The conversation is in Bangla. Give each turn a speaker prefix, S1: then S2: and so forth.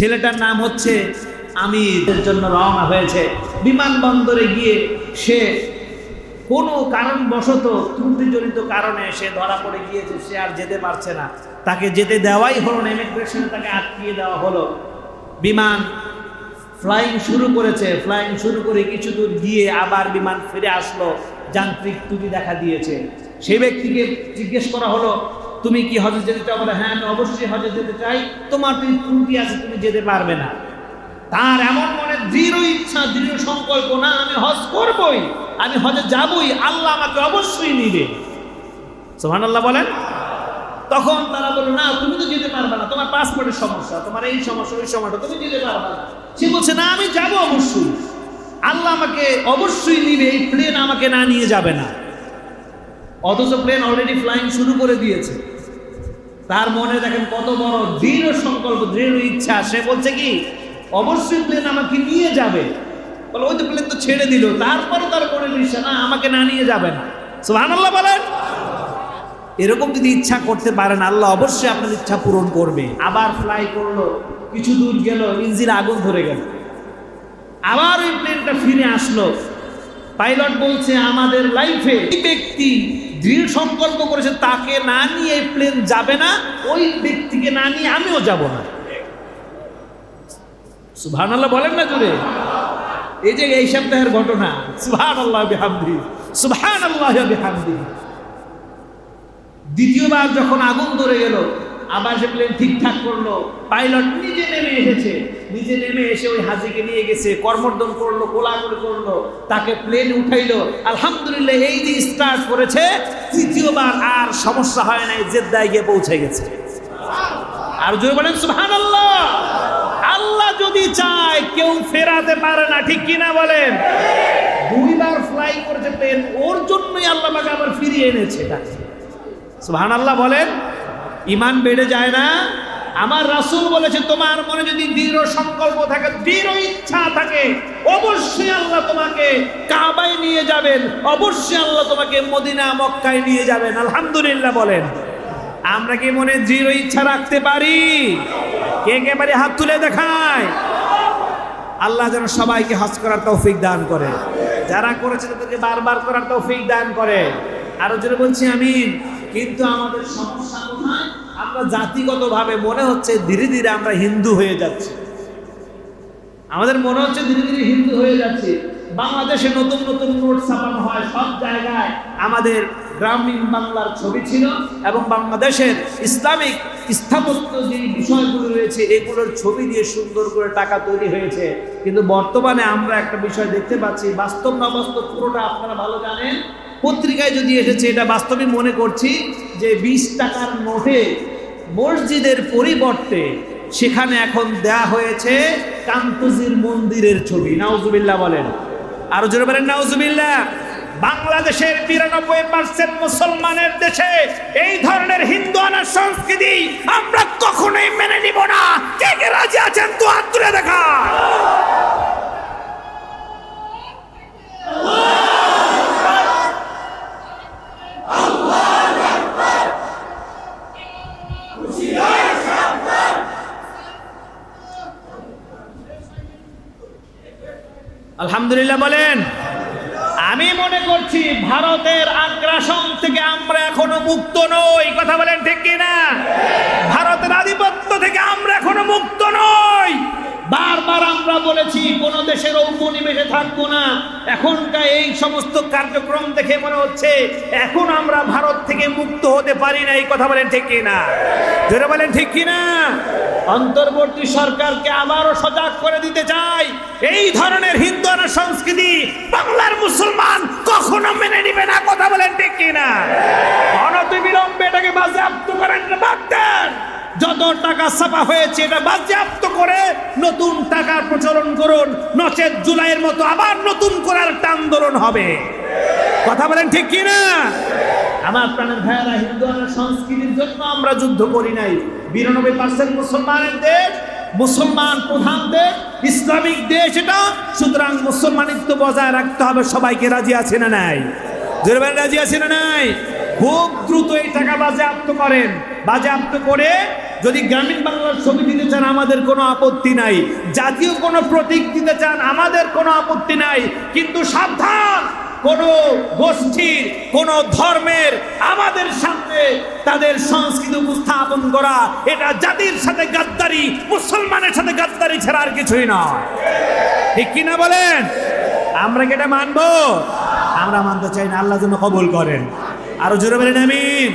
S1: ছেলেটার নাম হচ্ছে আমির জন্য রওনা হয়েছে। বিমানবন্দরে গিয়ে সে কোনো কারণবশত ত্রুটিজনিত কারণে সে ধরা পড়ে গিয়েছে, সে আর যেতে পারছে না। তাকে যেতে দেওয়াই হলো না ইমিগ্রেশনে তাকে আটকিয়ে দেওয়া হলো। বিমান ফ্লাইং শুরু করেছে ফ্লাইং শুরু করে কিছু দূর গিয়ে আবার বিমান ফিরে আসলো, যান্ত্রিক ত্রুটি দেখা দিয়েছে। সেই ব্যক্তিকে জিজ্ঞেস করা হলো তুমি কি হজে যেতে চাও? বলে হ্যাঁ আমি অবশ্যই হজে যেতে চাই। তোমার তুমি ত্রুটি আছে, তুমি যেতে পারবে না। তার এমন মনে দৃঢ় ইচ্ছা, দৃঢ় সংকল্প, না, আমি হজ করবই, আমি হজে যাবই, আল্লাহ আমাকে অবশ্যই নিবে। সোহান আল্লাহ বলেন। তখন তারা বলল, না, তুমি তো যেতে পারবে না, তোমার পাসপোর্টের সমস্যা, তোমার এই সমস্যা, ওই সমস্যা তুমি যেতে পারবে না। সে বলছে, না, আমি যাব অবশ্যই, আল্লাহ আমাকে অবশ্যই নিবে, এই প্লেন আমাকে না নিয়ে যাবে না। অথচ প্লেন অলরেডি ফ্লাইং শুরু করে দিয়েছে। তার মনে দেখেন কত বড় দৃঢ় সংকল্প, দৃঢ় ইচ্ছা। সে বলছে কি, অবশ্যই প্লেন আমাকে নিয়ে যাবে। বলে, ওই তো প্লেন তো ছেড়ে দিল। তারপরে তার মনে ইচ্ছা না, আমাকে না নিয়ে যাবে না। সুহান আল্লাহ বলেন। এরকম যদি ইচ্ছা করতে পারেন, আল্লাহ অবশ্যই আপনার ইচ্ছা পূরণ করবে। আবার ফ্লাই করল, কিছু দূর গেল, ইঞ্জিন আগুন ধরে গেল। আবার ওই প্লেনটা ফিরে আসলো। পাইলট বলছে, আমাদের লাইফে ব্যক্তি দৃঢ় সংকল্প করেছে, তাকে না নিয়ে এই প্লেন যাবে না, ওই ব্যক্তিকে না নিয়ে আমিও যাব না। সুভান আল্লাহ বলেন না জুড়ে। এই যে এই সপ্তাহের ঘটনা সুভান আল্লাহ বিহামদি সুভান আল্লাহ বিহামদি। দ্বিতীয়বার যখন আগুন ধরে গেল আবার সে প্লেন ঠিকঠাক করল। পাইলট নিজে নেমে এসেছে। নিজে নেমে এসে ওই হাজিকে নিয়ে গেছে, কর্মর্দন করল, কোলাকুলি করল, তাকে প্লেন উঠাইলো। আলহামদুলিল্লাহ, এই যে স্টার্ট করেছে তৃতীয়বার আর সমস্যা হয় নাই, জেদ্দায় গিয়ে পৌঁছে গেছে। আর জোরে বলেন সুহান আল্লাহ আল্লাহ যদি চায়, কেউ ফেরাতে পারে না, ঠিক কিনা বলেন? দুইবার ফ্লাই করেছে প্লেন ওর জন্যই আল্লাহ আবার ফিরিয়ে এনেছে সুহান আল্লাহ বলেন ইমান বেড়ে যায় না। আমার রাসূল বলেছে, তোমার মনে যদি দৃঢ় সংকল্প থাকে, দৃঢ় ইচ্ছা থাকে, অবশ্যই আল্লাহ তোমাকে কাবায় নিয়ে যাবেন। অবশ্যই আল্লাহ তোমাকে মদিনা, মক্কায় নিয়ে যাবেন। আলহামদুলিল্লাহ বলেন। আমরা কি মনে দৃঢ় ইচ্ছা রাখতে পারি? কে কে পারি হাত তুলে দেখায়? আল্লাহ যেন সবাইকে হজ করার তৌফিক দান করে। যারা করেছে তাদেরকে বারবার করার তৌফিক দান করে। আরও যেটা বলছি, আমিন। কিন্তু আমাদের সমস্যা আমরা জাতিগতভাবে মনে হচ্ছে ধীরে ধীরে আমরা হিন্দু হয়ে যাচ্ছি। আমাদের মনে হচ্ছে ধীরে ধীরে হিন্দু হয়ে যাচ্ছে। বাংলাদেশে নতুন নতুন নোট ছাপানো হয়, সব জায়গায় আমাদের গ্রামীণ বাংলার ছবি ছিল এবং বাংলাদেশের ইসলামিক স্থাপত্য যে বিষয়গুলো রয়েছে, এগুলোর ছবি দিয়ে সুন্দর করে টাকা তৈরি হয়েছে। কিন্তু বর্তমানে আমরা একটা বিষয় দেখতে পাচ্ছি, বাস্তব না বাস্তব পুরোটা আপনারা ভালো জানেন। পত্রিকায় যদি এসেছে, এটা বাস্তবে মনে করছি যে বিশ টাকার নোটে মসজিদের পরিবর্তে সেখানে এখন দেয়া হয়েছে কান্তুজির মন্দিরের ছবি। নাউজুবিল্লাহ বলেন। আরও জোরে বলেন, নাউজুবিল্লাহ। বাংলাদেশের বিরানব্বই পার্সেন্ট মুসলমানের দেশে এই ধরনের হিন্দু আনার সংস্কৃতি আমরা কখনোই মেনে নিব না। কে কে রাজি আছেন? তো হাত তুলে দেখা আলহামদুলিল্লাহ বলেন। আমি মনে করছি ভারতের আগ্রাসন থেকে আমরা এখনও মুক্ত নই। কথা বলেন ঠিক কিনা? ভারতের আধিপত্য থেকে আমরা এখনও মুক্ত নই। বারবার আমরা বলেছি, কোন দেশের উপনিবেশে থাকব না। এখনকার এই সমস্ত কার্যক্রম দেখে মনে হচ্ছে, এখন আমরা ভারত থেকে মুক্ত হতে পারি না এই কথা বলেন ঠিক কিনা? জোরে বলেন ঠিক কিনা? অন্তর্বর্তী সরকারকে আবারও সজাগ করে দিতে চাই। এই ধরনের হিন্দু সংস্কৃতি বাংলার মুসলমান কখনো মেনে নিবে না, কথা বলেন ঠিক কিনা? অনতিবিলম্বে এটাকে বাজেয়াপ্ত করেন, বাদ দেন। যত টাকা ছাপা হয়েছে, এটা বাজেয়াপ্ত করে নতুন টাকার প্রচলন করুন। নচেত জুলাইয়ের মতো আবার নতুন করার একটা আন্দোলন হবে। কথা বলেন ঠিক কি না আমার প্রাণের ভাইয়েরা হিন্দু আনার সংস্কৃতির জন্য আমরা যুদ্ধ করি নাই। বিরানব্বই পার্সেন্ট মুসলমানের দেশ, মুসলমান প্রধান দেশ, ইসলামিক দেশ এটা। সুতরাং মুসলমানিত্ব বজায় রাখতে হবে, সবাইকে রাজি আছে না নাই? জোরবেন রাজি আছে না নাই? খুব দ্রুত এই টাকা বাজেয়াপ্ত করেন। বাজেয়াপ্ত করে যদি গ্রামীণ বাংলার ছবি দিতে চান, আমাদের কোনো আপত্তি নাই। জাতীয় কোনো প্রতীক দিতে চান, আমাদের কোনো আপত্তি নাই। কিন্তু সাবধান! কোন গোষ্ঠীর, কোন ধর্মের আমাদের সামনে তাদের সংস্কৃতি উপস্থাপন করা, এটা জাতির সাথে গাদ্দারি, মুসলমানের সাথে গাদ্দারি ছাড়া আর কিছুই নয়। ঠিক কিনা বলেন? আমরা কি এটা মানবো? আমরা মানতে চাই না, আল্লাহ যেন কবুল করেন। আরও জোরে বলেন, আমিন।